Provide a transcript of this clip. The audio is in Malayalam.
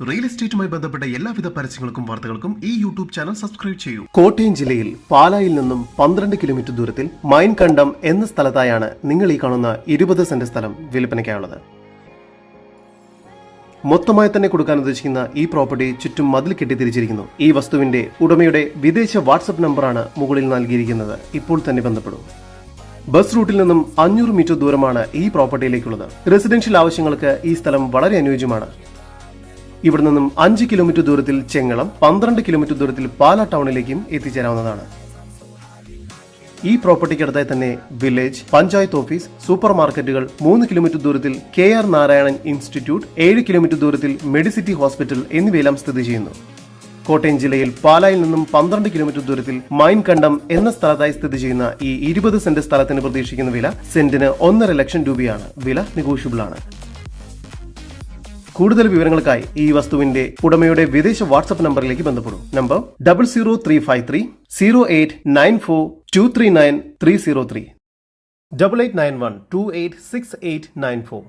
റിയൽ എസ്റ്റേറ്റുമായി ബന്ധപ്പെട്ട എല്ലാവിധ പരസ്യങ്ങൾക്കും വാർത്തകൾക്കും ഈ യൂട്യൂബ് ചാനൽ സബ്സ്ക്രൈബ് ചെയ്യൂ. കോട്ടയം ജില്ലയിൽ പാലായിൽ നിന്നും പന്ത്രണ്ട് കിലോമീറ്റർ ദൂരത്തിൽ മൈൻകണ്ടം എന്ന സ്ഥലത്തായാണ് നിങ്ങൾ ഈ കാണുന്ന ഇരുപത് സെന്റ് സ്ഥലം വിൽപ്പനയ്ക്കായുള്ളത്. മൊത്തമായി തന്നെ കൊടുക്കാൻ ഉദ്ദേശിക്കുന്ന ഈ പ്രോപ്പർട്ടി ചുറ്റും മതിൽ കെട്ടി തിരിച്ചിരിക്കുന്നു ഈ വസ്തുവിന്റെ ഉടമയുടെ വിദേശ വാട്സപ്പ് നമ്പറാണ് മുകളിൽ നൽകിയിരിക്കുന്നത്. ഇപ്പോൾ തന്നെ ബന്ധപ്പെടും. ബസ് റൂട്ടിൽ നിന്നും അഞ്ഞൂറ് മീറ്റർ ദൂരമാണ് ഈ പ്രോപ്പർട്ടിയിലേക്കുള്ളത്. റെസിഡൻഷ്യൽ ആവശ്യങ്ങൾക്ക് ഈ സ്ഥലം വളരെ അനുയോജ്യമാണ്. ഇവിടെ നിന്നും അഞ്ച് കിലോമീറ്റർ ദൂരത്തിൽ ചെങ്ങളം പന്ത്രണ്ട് കിലോമീറ്റർ ദൂരത്തിൽ പാല ടൗണിലേക്കും എത്തിച്ചേരാവുന്നതാണ്. ഈ പ്രോപ്പർട്ടിക്കടുത്തായി തന്നെ വില്ലേജ് പഞ്ചായത്ത് ഓഫീസ് സൂപ്പർ മാർക്കറ്റുകൾ മൂന്ന് കിലോമീറ്റർ ദൂരത്തിൽ കെ ആർ നാരായണൻ ഇൻസ്റ്റിറ്റ്യൂട്ട് ഏഴ് കിലോമീറ്റർ ദൂരത്തിൽ മെഡിസിറ്റി ഹോസ്പിറ്റൽ എന്നിവയെല്ലാം സ്ഥിതി ചെയ്യുന്നു. കോട്ടയം ജില്ലയിൽ പാലായിൽ നിന്നും പന്ത്രണ്ട് കിലോമീറ്റർ ദൂരത്തിൽ മൈൻകണ്ടം എന്ന സ്ഥലത്തായി സ്ഥിതി ചെയ്യുന്ന ഈ ഇരുപത് സെന്റ് സ്ഥലത്തിന് പ്രതീക്ഷിക്കുന്ന വില സെന്റിന് ഒന്നര ലക്ഷം രൂപയാണ്. വില നെഗോഷ്യബിൾ ആണ്. കൂടുതൽ വിവരങ്ങൾക്കായി ഈ വസ്തുവിന്റെ ഉടമയുടെ വിദേശ വാട്സ്ആപ്പ് നമ്പറിലേക്ക് ബന്ധപ്പെടും. Number double zero three five three zero eight nine four two three nine three zero three double eight nine one two eight six eight nine four